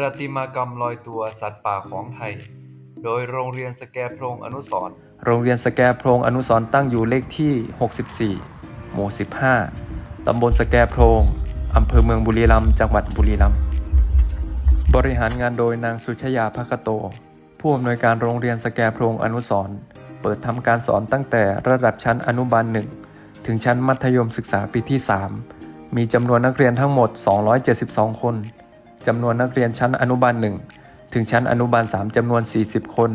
ประติมากรรมลอยตัวสัตว์ป่าของไทย โดยโรงเรียนสแกโพรงอนุสรณ์โรงเรียนสแกโพรงอนุสรณ์ตั้งอยู่เลขที่ 64 หมู่ 15 ตำบลสแกโพรงอำเภอเมืองบุรีรัมย์จังหวัดบุรีรัมย์บริหารงานโดยนางสุชยาภคโต ผู้อำนวยการโรงเรียนสแกโพรงอนุสรณ์เปิดทำการสอนตั้งแต่ระดับชั้นอนุบาลหนึ่งถึงชั้นมัธยมศึกษาปีที่ 3 มีจำนวนนักเรียนทั้งหมด 272 คน จำนวนนักเรียนชั้นอนุบาลหนึ่งถึงชั้นอนุบาล 3จำนวน 40 คน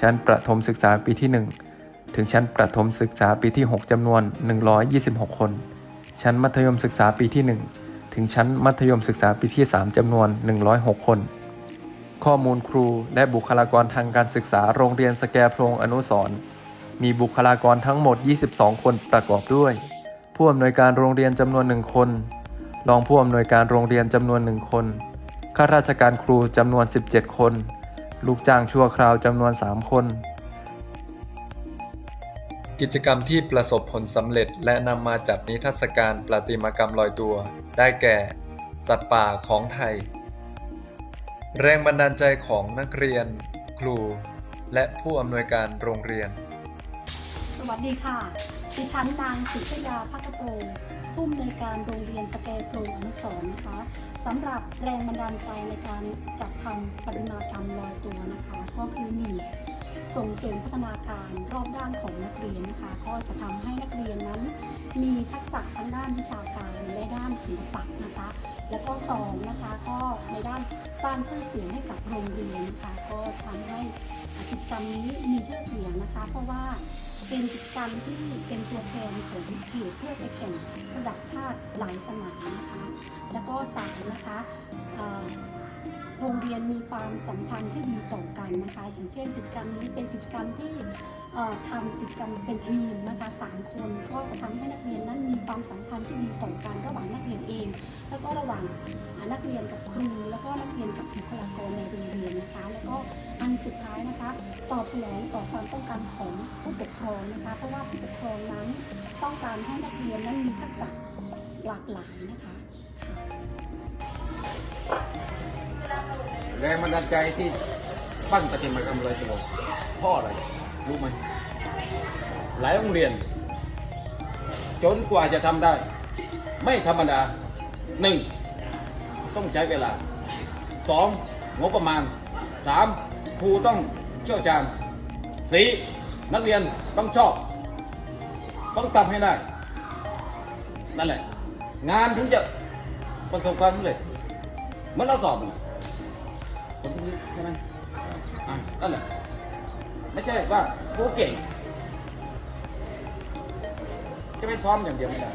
ชั้นประถมศึกษาปีที่ 1 ถึงชั้นประถมศึกษาปีที่ 6จำนวน 126 คน ชั้นมัธยมศึกษาปีที่ 1 ถึงชั้นมัธยมศึกษาปีที่ 3จำนวน 106 คน ข้อมูลครูและบุคลากรทางการศึกษาโรงเรียนสแกโพรงอนุสรมีบุคลากรทั้งหมด 22 คนประกอบด้วย ผู้อำนวยการโรงเรียนจำนวนหนึ่งคน รองผู้อำนวยการโรงเรียนจำนวนหนึ่งคน ข้าราชการครูจำนวน 17 คน ลูกจ้างชั่วคราวจำนวน 3 คน กิจกรรมที่ประสบผลสำเร็จและนำมาจัดนิทรรศการประติมากรรมลอยตัว ได้แก่ สัตว์ป่าของไทย แรงบันดาลใจของนักเรียน ครู และผู้อำนวยการโรงเรียน สวัสดีค่ะ ดิฉันนางสุชยาพักโต ผู้อำนวยการโรงเรียนสแกโพรงอนุสรนะคะสำหรับแรงบันดาลใจในการจัดทำปฏิมากรรมลอยตัวนะคะ ก็คือหนึ่งส่งเสริมพัฒนาการรอบด้านของนักเรียนนะคะ ก็จะทำให้นักเรียนนั้น มีทักษะทั้งด้านวิชาการและด้านศิลปะนะคะ และก็สองนะคะก็ในด้านสร้างชื่อเสียงให้กับโรงเรียนนะคะ ก็ทำให้กิจกรรมนี้มีชื่อเสียงนะคะ เพราะว่า เป็นกิจกรรมที่เป็นตัวแทนของทีมเพื่อไปแข่งระดับชาติหลายสมัยนะคะ แล้วก็สามนะคะ โรงเรียนมีความสัมพันธ์ที่ดีต่อกันนะคะอย่างเช่นกิจกรรมนี้เป็นกิจกรรมที่ทำกิจกรรมเป็นทีมนะคะสามคนก็จะทำให้นักเรียนนั้นมีความสัมพันธ์ที่ดีต่อกันระหว่างนักเรียนเอง แล้วก็ระหว่างนักเรียนกับครู แล้วก็นักเรียนกับบุคลากรในโรงเรียนนะคะ แล้วก็อันสุดท้ายนะคะตอบสนองต่อความต้องการของผู้ปกครองนะคะ เพราะว่าผู้ปกครองนั้นต้องการให้นักเรียนนั้นมีทักษะหลากหลายนะคะ แรงบันดาลใจที่ปั้นปฏิมากรรมลอยตัวพ่ออะไรรู้ไหมหลายโรงเรียน จนกว่าจะทำได้ ไม่ธรรมดาหนึ่งต้องใช้เวลาสองงบประมาณสามครูต้องเชี่ยวชาญสี่นักเรียนต้องชอบ ต้องทำให้ได้ นั่นแหละ งานถึงจะประสบความสำเร็จเมื่อเราสอบ น่ะผมที่นี่ใช่ไหมอะนั่นแหละไม่ใช่ว่ากูเก่งจะไปซ้อมอย่างเดียวไม่ได้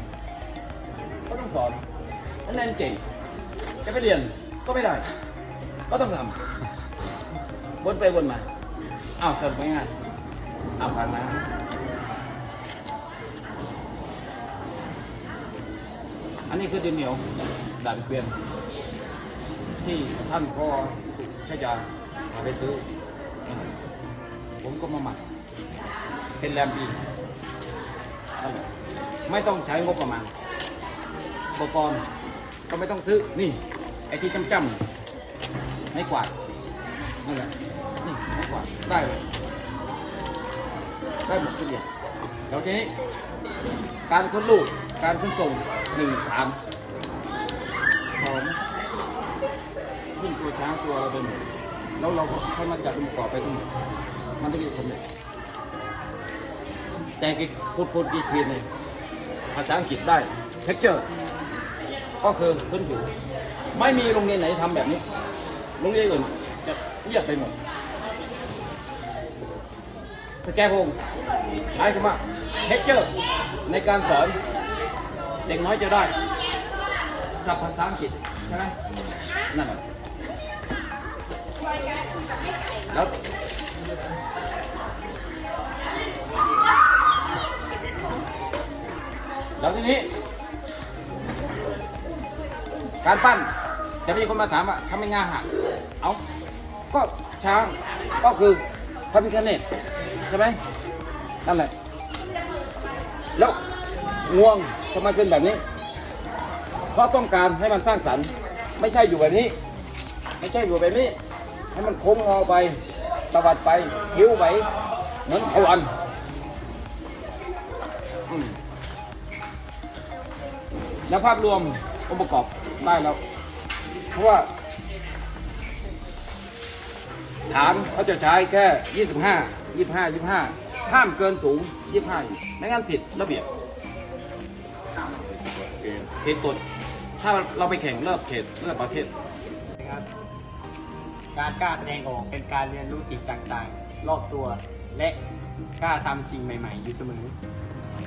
ก็ต้องสอนนักเรียนเก่ง จะไปเรียนก็ไม่ได้ ก็ต้องทำวนไปวนมาอ้าวสรุปง่ายๆอ้าวฟังนะอันนี้คือดินเหนียวด่านเกวียนที่ท่านพ่อ ใชยามาไปซื้อ ผมก็มาหมัก เป็นแรมปีไม่ต้องใช้งบประมาณอุปกรณ์ก็ไม่ต้องซื้อ นี่ ไอ้ที่จำจำๆไม่กวาดนั่นแหละนี่ไม่กวาดได้เลยได้หมดทุกอย่างแล้วทีนี้ การค้นลูก การขนส่งหนึ่งถามสอง ขึ้นตัวช้างตัวเราไปหมดแล้วเราก็ค่อยมาจัดองค์ประกอบไปทั้งหมดมันจะมีสำเร็จแต่กี่พูดพูดกี่ทีเนี่ยภาษาอังกฤษได้ texture ก็คือพื้นผิวไม่มีโรงเรียนไหนทำแบบนี้โรงเรียนอื่นจะเงียบไปหมดสแกพงใช้คำว่า texture ในการสอนเด็กน้อยจะได้ศัพท์ภาษาอังกฤษใช่ไหมนั่นแหละ แล้วแล้วทีนี้ การปั้นจะมีคนมาถามว่าทำไมงาหักเอาก็ช้างก็คือพระพิฆเนศใช่ไหมนั่นแหละแล้วงวงทำไมเป็นแบบนี้ เพราะต้องการให้มันสร้างสรรค์ ไม่ใช่อยู่แบบนี้ ไม่ใช่อยู่แบบนี้ ให้มันโค้งงอไปตวัดไปหิ้วไปเหมือนเอาอันแล้วภาพรวมองค์ประกอบได้แล้ว เพราะว่า ฐานเขาจะใช้แค่ 25 25 25 ห้ามเกินสูง 25 ไม่งั้นผิดระเบียบผิดกฎถ้าเราไปแข่งเลิกเขตเลิกประเทศนะครับ การกล้าแสดงออกเป็นการเรียนรู้สิ่งต่างๆ รอบตัว และกล้าทำสิ่งใหม่ๆ อยู่เสมอ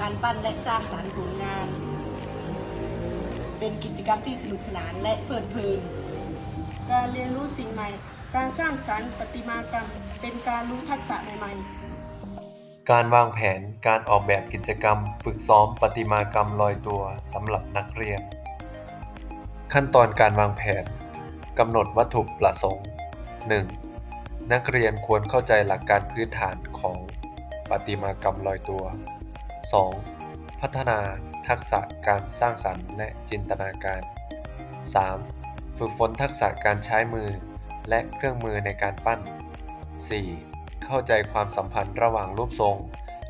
การปั้นและสร้างสรรค์ผลงาน เป็นกิจกรรมที่สนุกสนานและเพลิดเพลิน การเรียนรู้สิ่งใหม่ การสร้างสรรค์ประติมากรรม เป็นการรู้ทักษะใหม่ๆ การวางแผนการออกแบบกิจกรรม ฝึกซ้อมประติมากรรมลอยตัวสำหรับนักเรียน ขั้นตอนการวางแผนกำหนดวัตถุประสงค์ 1. นักเรียนควรเข้าใจหลักการพื้นฐานของประติมากรรมลอยตัว 2. พัฒนาทักษะการสร้างสรรค์และจินตนาการ 3. ฝึกฝนทักษะการใช้มือและเครื่องมือในการปั้น 4. เข้าใจความสัมพันธ์ระหว่างรูปทรง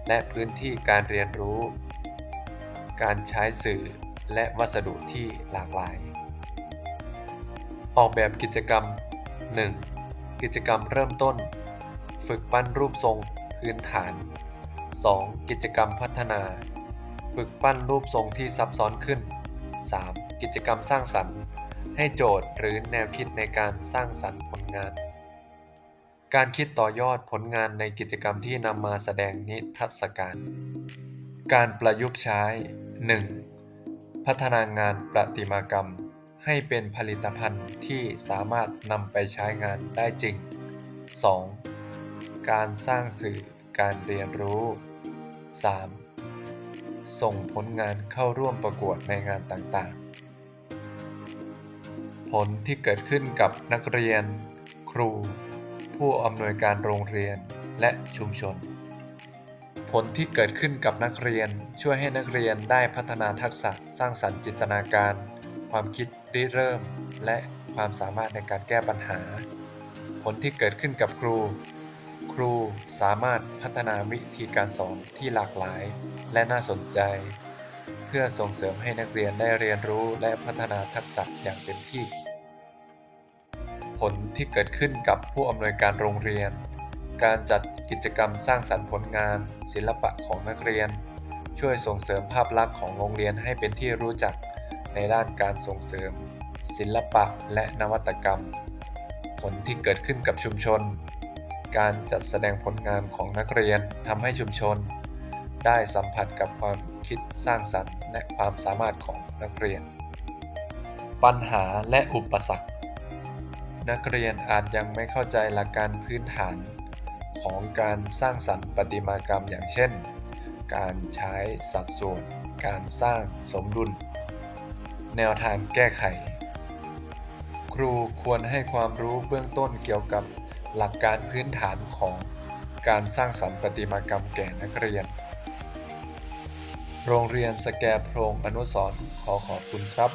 และพื้นที่การเรียนรู้ การใช้สื่อและวัสดุที่หลากหลาย ออกแบบกิจกรรม 1. กิจกรรมเริ่มต้น ฝึกปั้นรูปทรงพื้นฐาน 2. กิจกรรมพัฒนา ฝึกปั้นรูปทรงที่ซับซ้อนขึ้น 3. กิจกรรมสร้างสรรค์ ให้โจทย์หรือแนวคิดในการสร้างสรรค์ผลงาน การคิดต่อยอดผลงานในกิจกรรมที่นำมาแสดงนิทรรศการ การประยุกต์ใช้ 1. พัฒนางานประติมากรรม ให้เป็นผลิตภัณฑ์ที่สามารถนำไปใช้งานได้จริง 2. การสร้างสื่อการเรียนรู้ 3. ส่งผลงานเข้าร่วมประกวดในงานต่างๆ ผลที่เกิดขึ้นกับนักเรียน ครู ผู้อำนวยการโรงเรียนและชุมชน ผลที่เกิดขึ้นกับนักเรียนช่วยให้นักเรียนได้พัฒนาทักษะสร้างสรรค์จินตนาการ ความคิด ริเริ่ม และความสามารถในการแก้ปัญหา ผลที่เกิดขึ้นกับครู ครูสามารถพัฒนาวิธีการสอนที่หลากหลาย และน่าสนใจ เพื่อส่งเสริมให้นักเรียนได้เรียนรู้และพัฒนาทักษะอย่างเต็มที่ ผลที่เกิดขึ้นกับผู้อำนวยการโรงเรียน การจัดกิจกรรมสร้างสรรค์ผลงาน ศิลปะของนักเรียน ช่วยส่งเสริมภาพลักษณ์ของโรงเรียนให้เป็นที่รู้จัก ในด้านการส่งเสริม ศิลปะและนวัตกรรม ผลที่เกิดขึ้นกับชุมชน การจัดแสดงผลงานของนักเรียนทำให้ชุมชน ได้สัมผัสกับความคิดสร้างสรรค์และความสามารถของนักเรียน ปัญหาและอุปสรรค นักเรียนอาจยังไม่เข้าใจหลักการพื้นฐานของการสร้างสรรค์ประติมากรรมอย่างเช่น การใช้สัดส่วน การสร้างสมดุล แนวทางแก้ไข ครูควรให้ความรู้เบื้องต้นเกี่ยวกับหลักการพื้นฐานของการสร้างสรรค์ประติมากรรมแก่นักเรียน โรงเรียนสแกโพรงอนุสรขอขอบคุณครับ